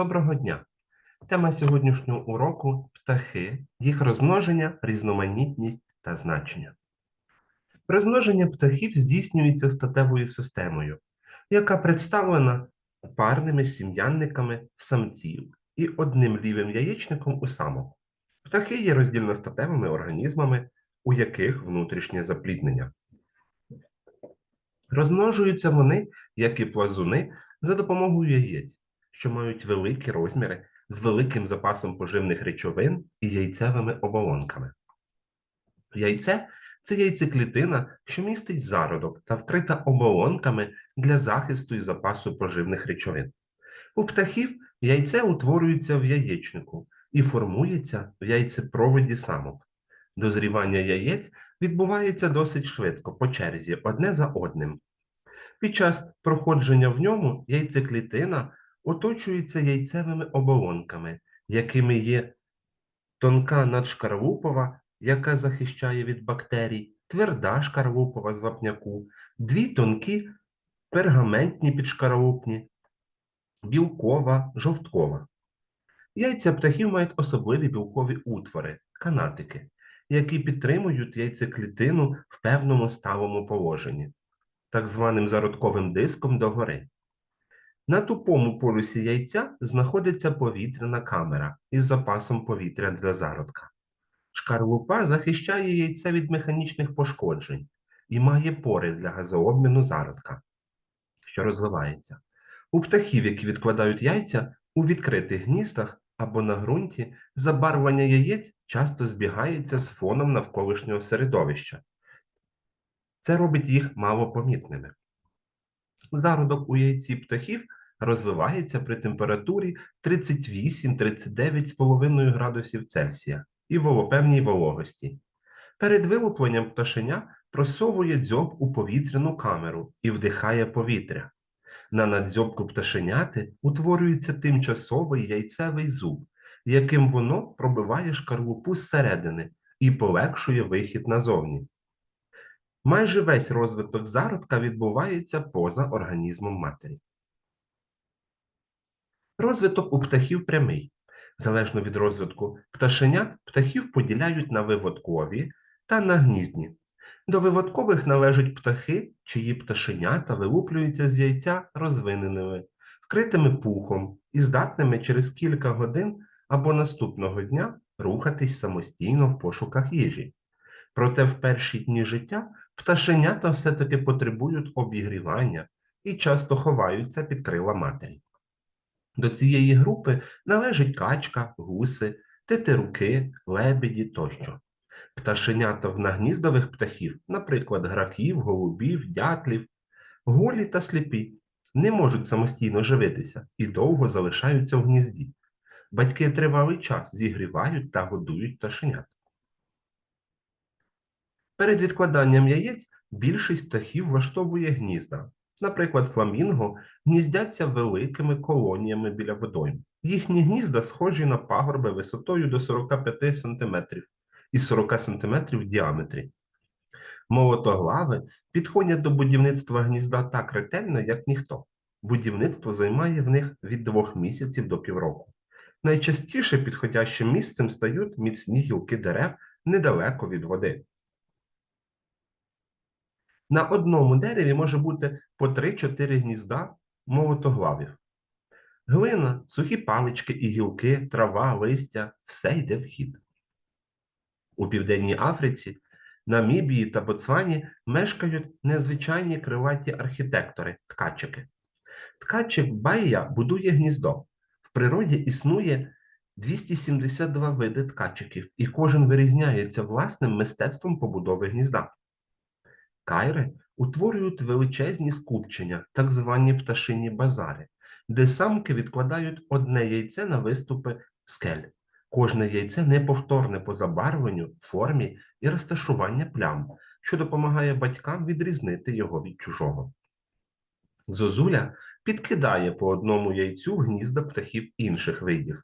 Доброго дня! Тема сьогоднішнього уроку птахи, їх розмноження, різноманітність та значення. Розмноження птахів здійснюється статевою системою, яка представлена парними сім'янниками самців і одним лівим яєчником у самок. Птахи є роздільностатевими організмами, у яких внутрішнє запліднення. Розмножуються вони, як і плазуни, за допомогою яєць, що мають великі розміри з великим запасом поживних речовин і яйцевими оболонками. Яйце це яйцеклітина, що містить зародок та вкрита оболонками для захисту і запасу поживних речовин. У птахів яйце утворюється в яєчнику і формується в яйцепроводі самок. Дозрівання яєць відбувається досить швидко, по черзі, одне за одним. Під час проходження в ньому яйцеклітина оточується яйцевими оболонками, якими є тонка надшкарлупова, яка захищає від бактерій, тверда шкарлупова з вапняку, дві тонкі пергаментні підшкарлупні, білкова, жовткова. Яйця птахів мають особливі білкові утвори, канатики, які підтримують яйцеклітину в певному сталому положенні, так званим зародковим диском догори. На тупому полюсі яйця знаходиться повітряна камера із запасом повітря для зародка. Шкарлупа захищає яйце від механічних пошкоджень і має пори для газообміну зародка, що розвивається. У птахів, які відкладають яйця, у відкритих гніздах або на ґрунті забарвлення яєць часто збігається з фоном навколишнього середовища. Це робить їх малопомітними. Зародок у яйці птахів розвивається при температурі 38-39,5 градусів Цельсія і в певній вологості. Перед вилупленням пташеня просовує дзьоб у повітряну камеру і вдихає повітря. На надзьобку пташеняти утворюється тимчасовий яйцевий зуб, яким воно пробиває шкарлупу зсередини і полегшує вихід назовні. Майже весь розвиток зародка відбувається поза організмом матері. Розвиток у птахів прямий. Залежно від розвитку пташенят, птахів поділяють на виводкові та на гніздні. До виводкових належать птахи, чиї пташенята вилуплюються з яйця розвиненими, вкритими пухом і здатними через кілька годин або наступного дня рухатись самостійно в пошуках їжі. Проте в перші дні життя пташенята все-таки потребують обігрівання і часто ховаються під крила матері. До цієї групи належать качка, гуси, тетеруки, лебеді тощо. Пташенята в нагніздових птахів, наприклад, граків, голубів, дятлів, голі та сліпі, не можуть самостійно живитися і довго залишаються в гнізді. Батьки тривалий час зігрівають та годують пташенят. Перед відкладанням яєць більшість птахів влаштовує гнізда. Наприклад, фламінго гніздяться великими колоніями біля водойм. Їхні гнізда схожі на пагорби висотою до 45 см і 40 см в діаметрі. Молотоглави підходять до будівництва гнізда так ретельно, як ніхто. Будівництво займає в них від двох місяців до півроку. Найчастіше підходящим місцем стають міцні гілки дерев недалеко від води. На одному дереві може бути по 3-4 гнізда молотоглавів. Глина, сухі палички і гілки, трава, листя все йде в хід. У Південній Африці, Намібії та Ботсвані мешкають незвичайні крилаті архітектори ткачики. Ткачик Байя будує гніздо. В природі існує 272 види ткачиків, і кожен вирізняється власним мистецтвом побудови гнізда. Кайри утворюють величезні скупчення, так звані пташині базари, де самки відкладають одне яйце на виступи скель. Кожне яйце неповторне по забарвленню, формі і розташування плям, що допомагає батькам відрізнити його від чужого. Зозуля підкидає по одному яйцю гнізда птахів інших видів.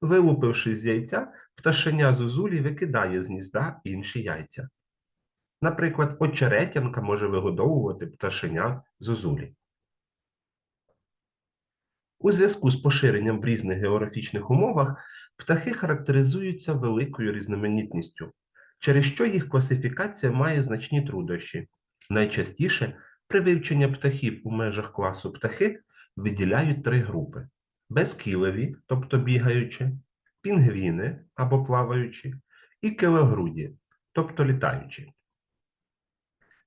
Вилупивши з яйця, пташеня зозулі викидає з гнізда інші яйця. Наприклад, очеретянка може вигодовувати пташеня зозулі. У зв'язку з поширенням в різних географічних умовах птахи характеризуються великою різноманітністю, через що їх класифікація має значні труднощі. Найчастіше при вивченні птахів у межах класу птахи виділяють три групи: безкілеві, тобто бігаючі, пінгвіни або плаваючі, і килогруді, тобто літаючі.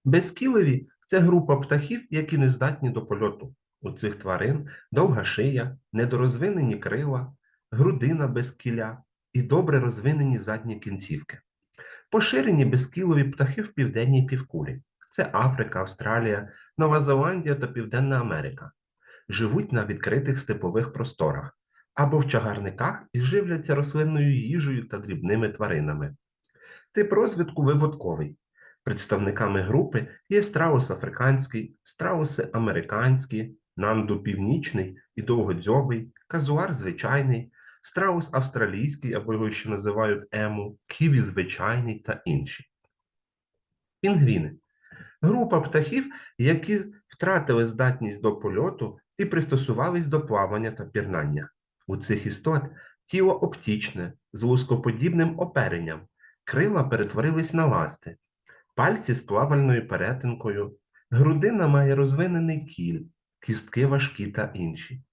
Безкілеві це група птахів, які не здатні до польоту. У цих тварин довга шия, недорозвинені крила, грудина без кіля і добре розвинені задні кінцівки. Поширені безкілові птахи в південній півкулі. Це Африка, Австралія, Нова Зеландія та Південна Америка. Живуть на відкритих степових просторах або в чагарниках і живляться рослинною їжею та дрібними тваринами. Тип розвитку виводковий. Представниками групи є страус африканський, страуси американські, нанду північний і довгодзьобий, казуар звичайний, страус австралійський, або його ще називають ему, ківі звичайний та інші. Пінгвіни. Група птахів, які втратили здатність до польоту і пристосувались до плавання та пірнання. У цих істот тіло оптічне, з лускоподібним оперенням, крила перетворились на ласти, пальці з плавальною перетинкою, грудина має розвинений кіль, кістки важкі та інші.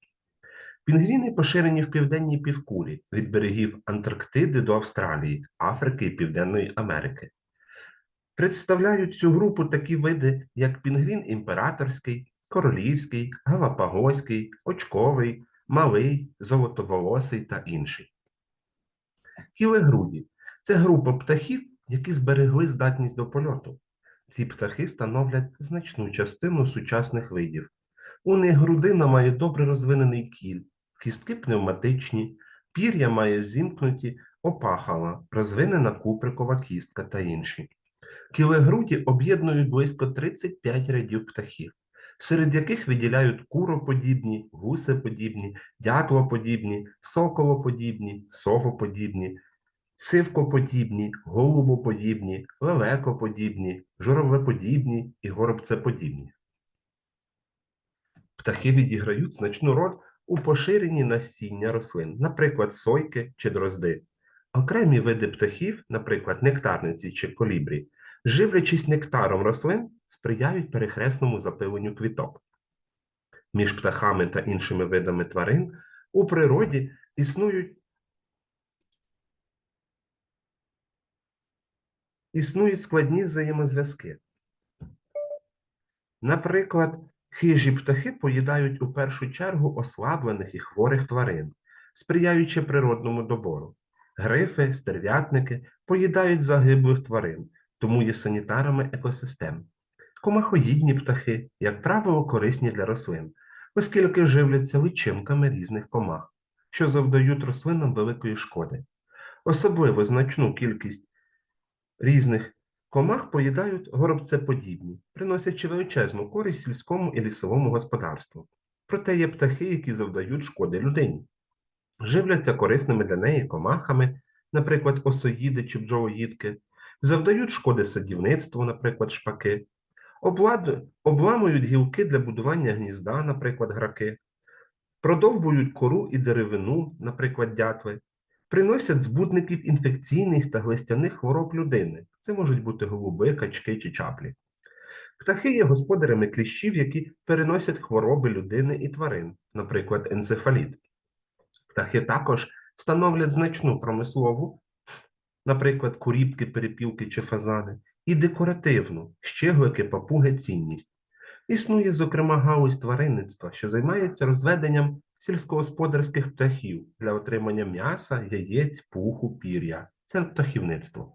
Пінгвіни поширені в південній півкулі від берегів Антарктиди до Австралії, Африки і Південної Америки. Представляють цю групу такі види, як пінгвін імператорський, королівський, галапагоський, очковий, малий, золотоволосий та інший. Кілегруді це група птахів, які зберегли здатність до польоту. Ці птахи становлять значну частину сучасних видів. У них грудина має добре розвинений кіль, кістки пневматичні, пір'я має зімкнуті опахала, розвинена куприкова кістка та інші. Кілегруді об'єднують близько 35 рядів птахів, серед яких виділяють куроподібні, гусеподібні, дятлоподібні, соколоподібні, совоподібні, сивкоподібні, голубоподібні, лелекоподібні, журавлеподібні і горобцеподібні. Птахи відіграють значну роль у поширенні насіння рослин, наприклад, сойки чи дрозди. Окремі види птахів, наприклад, нектарниці чи колібрі, живлячись нектаром рослин, сприяють перехресному запиленню квіток. Між птахами та іншими видами тварин у природі існують існують складні взаємозв'язки. Наприклад, хижі птахи поїдають у першу чергу ослаблених і хворих тварин, сприяючи природному добору. Грифи, стерв'ятники поїдають загиблих тварин, тому є санітарами екосистем. Комахоїдні птахи, як правило, корисні для рослин, оскільки живляться личинками різних комах, що завдають рослинам великої шкоди. Особливо значну кількість різних комах поїдають горобцеподібні, приносячи величезну користь сільському і лісовому господарству. Проте є птахи, які завдають шкоди людині. Живляться корисними для неї комахами, наприклад, осоїди чи бджолоїдки, завдають шкоди садівництву, наприклад, шпаки, обламують гілки для будування гнізда, наприклад, граки, продовбують кору і деревину, наприклад, дятли, приносять збудників інфекційних та глистяних хвороб людини. Це можуть бути голуби, качки чи чаплі. Птахи є господарями кліщів, які переносять хвороби людини і тварин, наприклад, енцефаліт. Птахи також становлять значну промислову, наприклад, куріпки, перепілки чи фазани, і декоративну, щеглики, папуги, цінність. Існує, зокрема, галузь тваринництва, що займається розведенням сільськогосподарських птахів для отримання м'яса, яєць, пуху, пір'я. Це птахівництво.